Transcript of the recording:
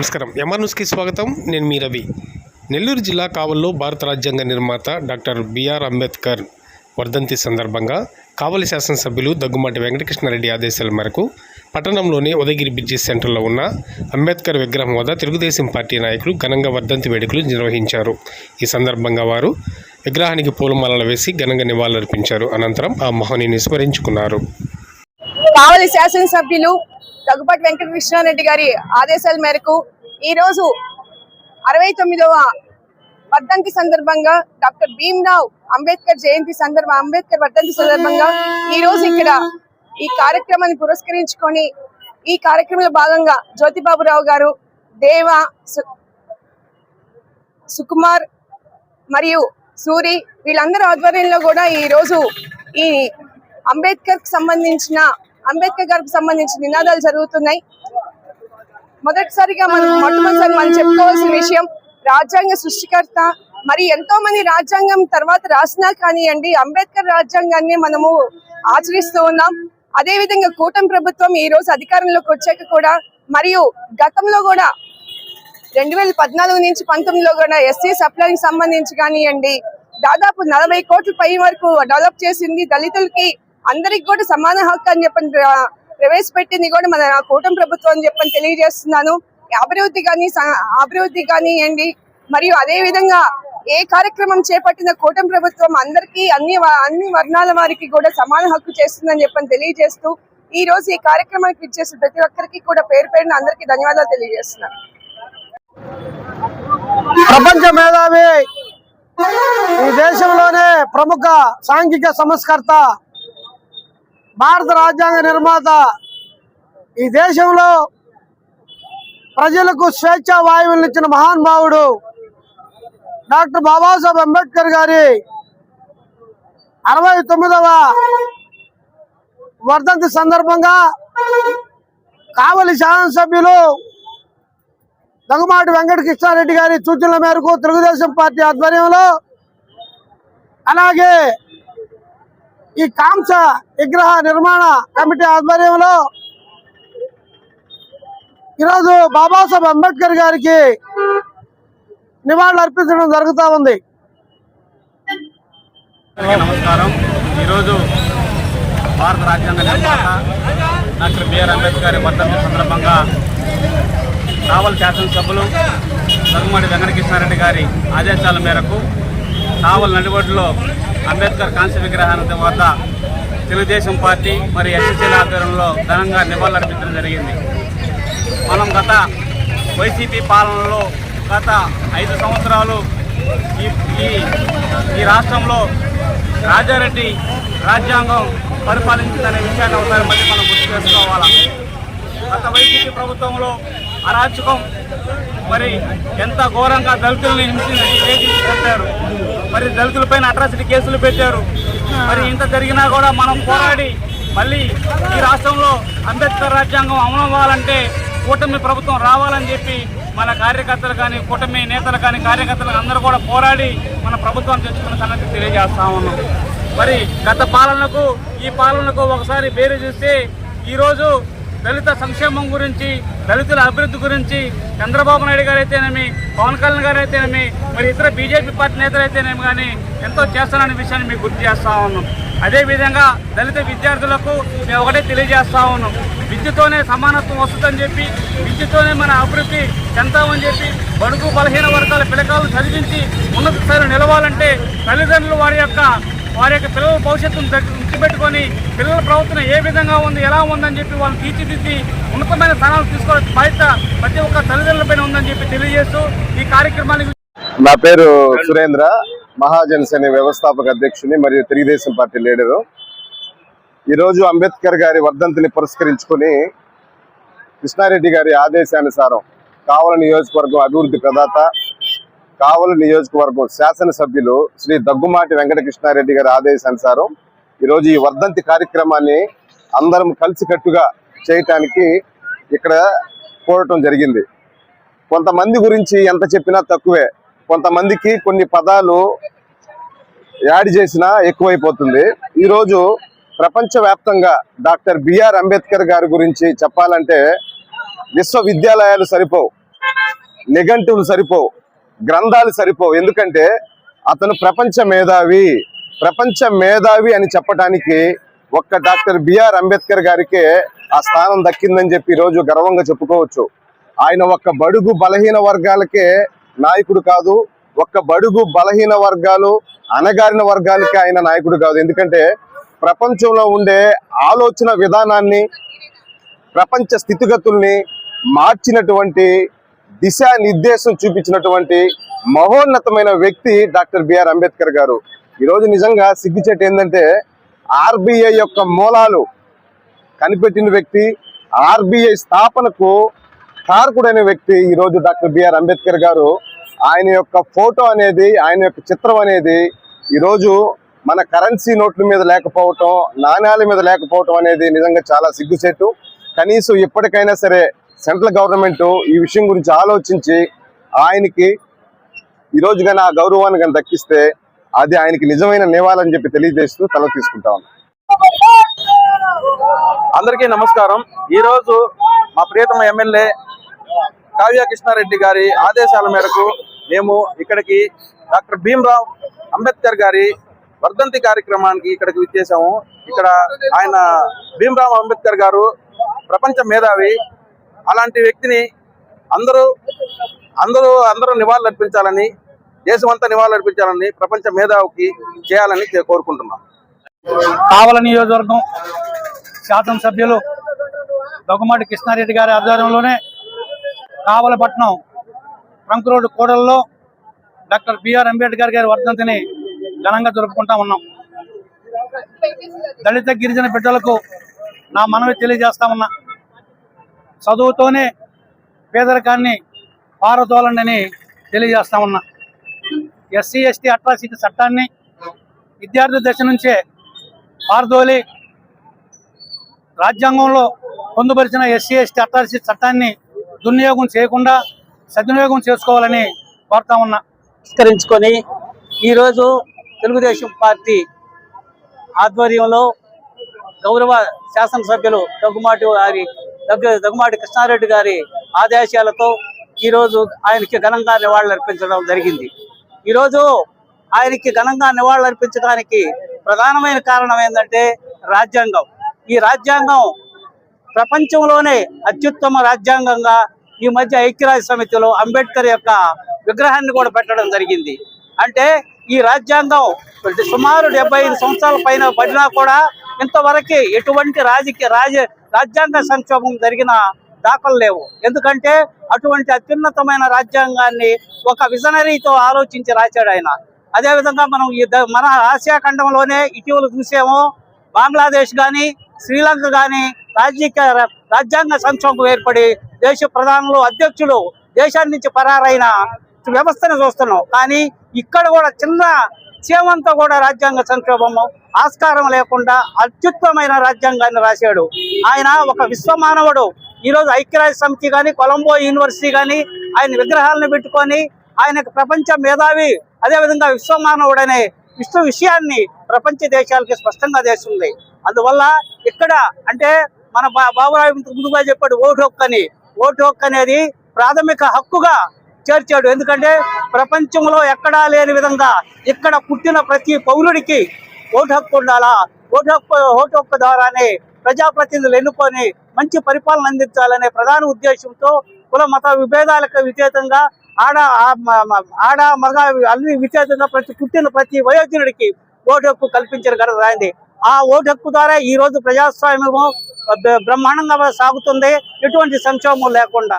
నమస్కారం. ఎంఆర్ న్యూస్కి స్వాగతం. నేను మీ రవి. నెల్లూరు జిల్లా కావల్లో భారత రాజ్యాంగ నిర్మాత డాక్టర్ బిఆర్ అంబేద్కర్ వర్ధంతి సందర్భంగా కావలి శాసనసభ్యులు దగ్గుమాటి వెంకటకృష్ణారెడ్డి ఆదేశాల మేరకు పట్టణంలోని ఉదయగిరి బ్రిడ్జి సెంటర్లో ఉన్న అంబేద్కర్ విగ్రహం వద్ద తెలుగుదేశం పార్టీ నాయకులు ఘనంగా వర్ధంతి వేడుకలు నిర్వహించారు. ఈ సందర్భంగా వారు విగ్రహానికి పూలమాలలు వేసి ఘనంగా నివాళులర్పించారు. అనంతరం ఆ మహనీయుని స్మరించుకున్నారు. కావలి శాసనసభ్యులు దగ్గుపాటి వెంకటకృష్ణారెడ్డి గారి ఆదేశాల మేరకు ఈ రోజు అరవై తొమ్మిదవ వర్ధంతి సందర్భంగా డాక్టర్ భీమ్రావ్ అంబేద్కర్ జయంతి సందర్భ అంబేద్కర్ వర్ధంతి సందర్భంగా ఈ రోజు ఇక్కడ ఈ కార్యక్రమాన్ని పురస్కరించుకొని ఈ కార్యక్రమంలో భాగంగా జ్యోతిబాబురావు గారు దేవ సుకుమార్ మరియు సూరి వీళ్ళందరి ఆధ్వర్యంలో కూడా ఈ రోజు ఈ అంబేద్కర్ సంబంధించిన అంబేద్కర్ గారికి సంబంధించిన నినాదాలు జరుగుతున్నాయి. మొదటిసారిగా మనం మొట్టమొదటిసారి మనం చెప్పుకోవాల్సిన విషయం రాజ్యాంగ సృష్టికర్త మరి ఎంతో మంది రాజ్యాంగం తర్వాత రాసినా కానివ్వండి అంబేద్కర్ రాజ్యాంగాన్ని మనము ఆచరిస్తూ ఉన్నాం. అదే విధంగా కూటమి ప్రభుత్వం ఈ రోజు అధికారంలోకి వచ్చాక కూడా మరియు గతంలో కూడా రెండు వేల పద్నాలుగు నుంచి పంతొమ్మిదిలో కూడా ఎస్సీ సప్లైకి సంబంధించి కానివ్వండి దాదాపు నలభై కోట్ల పై వరకు డెవలప్ చేసింది దళితులకి అందరికి కూడా సమాన హక్కు అని చెప్పని ప్రవేశపెట్టింది కూడా మన కూటమి ప్రభుత్వం అని చెప్పని తెలియజేస్తున్నాను. అభివృద్ధి కానీ అభివృద్ధి కానివ్వండి మరియు అదే విధంగా ఏ కార్యక్రమం చేపట్టిన కూటమి ప్రభుత్వం అందరికీ అన్ని అన్ని వర్ణాల వారికి కూడా సమాన హక్కు చేస్తుందని చెప్పని తెలియజేస్తూ ఈ రోజు ఈ కార్యక్రమానికి ఇచ్చేసి ప్రతి ఒక్కరికి కూడా పేరు పేరున అందరికీ ధన్యవాదాలు తెలియజేస్తున్నాను. ప్రపంచ మేధావి ఈ దేశంలోనే ప్రముఖ సాంఘిక సంస్కర్త భారత రాజ్యాంగ నిర్మాత ఈ దేశంలో ప్రజలకు స్వేచ్ఛ వాయువులను ఇచ్చిన మహానుభావుడు డాక్టర్ బాబాసాహెబ్ అంబేద్కర్ గారి అరవై తొమ్మిదవ వర్ధంతి సందర్భంగా కావలి శాసనసభ్యులు దగ్గుమాటి వెంకట కృష్ణారెడ్డి గారి సూచనల మేరకు తెలుగుదేశం పార్టీ ఆధ్వర్యంలో అలాగే ఈ కాంస విగ్రహ నిర్మాణ కమిటీ ఆధ్వర్యంలో ఈరోజు బాబాసాహెబ్ అంబేద్కర్ గారికి నివాళులు అర్పించడం జరుగుతూ ఉంది. నమస్కారం. ఈరోజు భారత రాజ్యాంగ నిర్మాత డాక్టర్ బిఆర్ అంబేద్కర్ వర్ధంతి సందర్భంగా కావల్ శాసనసభ్యులు దగ్గుమాటి వెంకటకృష్ణారెడ్డి గారి ఆదేశాల మేరకు కావల్ నడిబడిలో అంబేద్కర్ కాంస్య విగ్రహానికి వద్ద తెలుగుదేశం పార్టీ మరియు ఎస్ఎస్ఎల్ ఆధ్వర్యంలో ఘనంగా నివాళులర్పించడం జరిగింది. మనం గత వైసీపీ పాలనలో గత ఐదు సంవత్సరాలు ఈ ఈ ఈ రాష్ట్రంలో రాజారెడ్డి రాజ్యాంగం పరిపాలించిందనే విషయాన్ని ఒకసారి మళ్ళీ మనం గుర్తు చేసుకోవాలి? గత వైసీపీ ప్రభుత్వంలో అరాచకం మరి ఎంత ఘోరంగా దళితుల్ని హింసించి పెట్టారు. మరి దళితులపైన అట్రాసిటీ కేసులు పెట్టారు. మరి ఇంత జరిగినా కూడా మనం పోరాడి మళ్ళీ ఈ రాష్ట్రంలో అంబేద్కర్ రాజ్యాంగం అమలు అవ్వాలంటే కూటమి ప్రభుత్వం రావాలని చెప్పి మన కార్యకర్తలు కానీ కూటమి నేతలు కానీ కార్యకర్తలు అందరూ కూడా పోరాడి మన ప్రభుత్వాన్ని తెచ్చుకున్న సంగతి తెలియజేస్తా ఉన్నాం. మరి గత పాలనకు ఈ పాలనకు ఒకసారి బేరు చూస్తే ఈరోజు దళిత సంక్షేమం గురించి దళితుల అభివృద్ధి గురించి చంద్రబాబు నాయుడు గారు అయితేనేమి పవన్ కళ్యాణ్ గారు అయితేనేమి మరి ఇతర బీజేపీ పార్టీ నేతలు అయితేనేమి కానీ ఎంతో చేస్తారనే విషయాన్ని మీకు గుర్తు చేస్తూ ఉన్నాం. అదేవిధంగా దళిత విద్యార్థులకు మేము ఒకటే తెలియజేస్తూ ఉన్నాం. విద్యతోనే సమానత్వం వస్తుందని చెప్పి విద్యతోనే మన అభివృద్ధి చెందామని చెప్పి బడుగు బలహీన వర్గాల పిలకాలను చదివించి ఉన్నత స్థాయిలో నిలవాలంటే తల్లిదండ్రులు వారి యొక్క వారి యొక్క పిల్లల భవిష్యత్తును పెట్టుకొని పిల్లల ప్రవర్తన ఏ విధంగా ఉంది ఎలా ఉందని చెప్పి వాళ్ళు తీర్చిదిద్ది ఉన్నతమైన స్థానాలు తీసుకోవాల్సిన బాధ్యత ప్రతి ఒక్క తల్లిదండ్రులపైన ఉందని చెప్పి తెలియజేస్తూ ఈ కార్యక్రమానికి నా పేరు సురేంద్ర మహాజనసేన వ్యవస్థాపక అధ్యక్షుని మరియు తెలుగుదేశం పార్టీ లీడరు. ఈరోజు అంబేద్కర్ గారి వర్ధంతిని పురస్కరించుకొని కృష్ణారెడ్డి గారి ఆదేశానుసారం కావల నియోజకవర్గం అభివృద్ధి ప్రదాత కావల నియోజకవర్గం శాసనసభ్యులు శ్రీ దగ్గుమాటి వెంకటకృష్ణారెడ్డి గారి ఆదేశానుసారం ఈరోజు ఈ వర్ధంతి కార్యక్రమాన్ని అందరం కలిసికట్టుగా చేయటానికి ఇక్కడ కోరటం జరిగింది. కొంతమంది గురించి ఎంత చెప్పినా తక్కువే. కొంతమందికి కొన్ని పదాలు యాడ్ చేసినా ఎక్కువైపోతుంది. ఈరోజు ప్రపంచవ్యాప్తంగా డాక్టర్ బిఆర్ అంబేద్కర్ గారి గురించి చెప్పాలంటే విశ్వవిద్యాలయాలు సరిపోవు. నిఘంటువులు సరిపోవు. గ్రంథాలు సరిపోవు. ఎందుకంటే అతను ప్రపంచ మేధావి. ప్రపంచ మేధావి అని చెప్పడానికి ఒక్క డాక్టర్ బిఆర్ అంబేద్కర్ గారికే ఆ స్థానం దక్కిందని చెప్పి ఈరోజు గర్వంగా చెప్పుకోవచ్చు. ఆయన ఒక్క బడుగు బలహీన వర్గాలకే నాయకుడు కాదు ఒక్క బడుగు బలహీన వర్గాలు అణగారిన వర్గాలకి ఆయన నాయకుడు కాదు. ఎందుకంటే ప్రపంచంలో ఉండే ఆలోచన విధానాన్ని ప్రపంచ స్థితిగతుల్ని మార్చినటువంటి దిశానిర్దేశం చూపించినటువంటి మహోన్నతమైన వ్యక్తి డాక్టర్ బిఆర్ అంబేద్కర్ గారు. ఈరోజు నిజంగా సిగ్గుచేటు ఏంటంటే ఆర్బీఐ యొక్క మూలాలు కనిపెట్టిన వ్యక్తి ఆర్బీఐ స్థాపనకు కారకుడైన వ్యక్తి ఈరోజు డాక్టర్ బిఆర్ అంబేద్కర్ గారు. ఆయన యొక్క ఫోటో అనేది ఆయన యొక్క చిత్రం అనేది ఈరోజు మన కరెన్సీ నోట్ల మీద లేకపోవటం నాణ్యాల మీద లేకపోవటం అనేది నిజంగా చాలా సిగ్గుచేటు. కనీసం ఇప్పటికైనా సరే సెంట్రల్ గవర్నమెంట్ ఈ విషయం గురించి ఆలోచించి ఆయనకి ఈరోజు కానీ ఆ గౌరవాన్ని కానీ దక్కిస్తే అది ఆయనకి నిజమైన నివాళని చెప్పి తెలియజేస్తూ తల తీసుకుంటా అందరికీ నమస్కారం. ఈరోజు మా ప్రియతమ ఎమ్మెల్యే కావ్య కృష్ణారెడ్డి గారి ఆదేశాల మేరకు మేము ఇక్కడికి డాక్టర్ భీమ్రావ్ అంబేద్కర్ గారి వర్ధంతి కార్యక్రమానికి ఇక్కడికి విచ్చేసాము. ఇక్కడ ఆయన భీమ్రావ్ అంబేద్కర్ గారు ప్రపంచ మేధావి. అలాంటి వ్యక్తిని అందరూ అందరూ అందరూ నివాళులు అర్పించాలని దేశమంతా నివాళులర్పించాలని ప్రపంచ మేధావికి చేయాలని కోరుకుంటున్నాం. కావల నియోజకవర్గం శాసనసభ్యులు దగ్గుమాటి కృష్ణారెడ్డి గారి ఆధ్వర్యంలోనే కావలపట్నం ట్రంక్ రోడ్డు కూడల్లో డాక్టర్ బిఆర్ అంబేద్కర్ గారి వర్ధంతిని ఘనంగా జరుపుకుంటా ఉన్నాం. దళిత గిరిజన బిడ్డలకు నా మనవి తెలియజేస్తా ఉన్నా. చదువుతోనే పేదరికాన్ని పారదోలండి తెలియజేస్తా ఉన్నా. ఎస్సీ ఎస్టీ అట్రాసిటీ చట్టాన్ని విద్యార్థి దశ నుంచే పారదోలి రాజ్యాంగంలో పొందుపరిచిన ఎస్సీ ఎస్టీ అట్రాసిటీ చట్టాన్ని దుర్వినియోగం చేయకుండా సద్వినియోగం చేసుకోవాలని కోరుతా ఉన్నా. పురస్కరించుకొని ఈరోజు తెలుగుదేశం పార్టీ ఆధ్వర్యంలో గౌరవ శాసనసభ్యులు దగ్గుమాటి గారి దగ్గ దగ్గుమాటి కృష్ణారెడ్డి గారి ఆదేశాలతో ఈరోజు ఆయనకి ఘనంగా నివాళులు అర్పించడం జరిగింది. ఈరోజు ఆయనకి ఘనంగా నివాళులర్పించడానికి ప్రధానమైన కారణం ఏంటంటే రాజ్యాంగం. ఈ రాజ్యాంగం ప్రపంచంలోనే అత్యుత్తమ రాజ్యాంగంగా ఈ మధ్య ఐక్యరాజ్య సమితిలో అంబేద్కర్ యొక్క విగ్రహాన్ని కూడా పెట్టడం జరిగింది. అంటే ఈ రాజ్యాంగం సుమారు డెబ్బై ఐదు సంవత్సరాల పైన పడినా కూడా ఇంతవరకు ఎటువంటి రాజకీయ రాజ రాజ్యాంగ సంక్షోభం జరిగిన దాఖలు లేవు. ఎందుకంటే అటువంటి అత్యున్నతమైన రాజ్యాంగాన్ని ఒక విజనరీతో ఆలోచించి రాశాడు ఆయన. అదేవిధంగా మనం ఈ మన ఆసియా ఖండంలోనే ఇటీవల చూసాము బంగ్లాదేశ్ కానీ శ్రీలంక కానీ రాజకీయ రాజ్యాంగ సంక్షోభం ఏర్పడి దేశ ప్రధానులు అధ్యక్షులు దేశాన్ని నుంచి పరారైన వ్యవస్థను చూస్తున్నాం. కానీ ఇక్కడ కూడా చిన్న చీమంతా కూడా రాజ్యాంగ సంక్షోభము ఆస్కారం లేకుండా అత్యుత్తమైన రాజ్యాంగాన్ని రాశాడు. ఆయన ఒక విశ్వమానవుడు. ఈరోజు ఐక్యరాజ్య సమితి కానీ కొలంబో యూనివర్సిటీ కానీ ఆయన విగ్రహాలను పెట్టుకొని ఆయనకు ప్రపంచ మేధావి అదేవిధంగా విశ్వమానవుడనే విశ్వ విషయాన్ని ప్రపంచ దేశాలకి స్పష్టంగా చేస్తుంది. అందువల్ల ఇక్కడ అంటే మన బా- బాబురావు ముందుగా చెప్పాడు ఓటు హక్కు అని. ఓటు హక్కు అనేది ప్రాథమిక హక్కుగా చేర్చాడు. ఎందుకంటే ప్రపంచంలో ఎక్కడా లేని విధంగా ఇక్కడ పుట్టిన ప్రతి పౌరుడికి ఓటు హక్కు ఉండాలా? ఓటు హక్కు ఓటు హక్కు ద్వారానే ప్రజాప్రతినిధులు ఎన్నుకొని మంచి పరిపాలన అందించాలనే ప్రధాన ఉద్దేశంతో కుల మత విభేదాలకు విచేతంగా ఆడ ఆడ మగ అన్ని విచేతంగా ప్రతి పుట్టిన ప్రతి వయోజనుడికి ఓటు హక్కు కల్పించిన ఘనత రాయింది ఆ ఓటు హక్కు ద్వారా ఈ రోజు ప్రజాస్వామ్యము బ్రహ్మాండంగా సాగుతుంది. ఎటువంటి సంక్షోభం లేకుండా.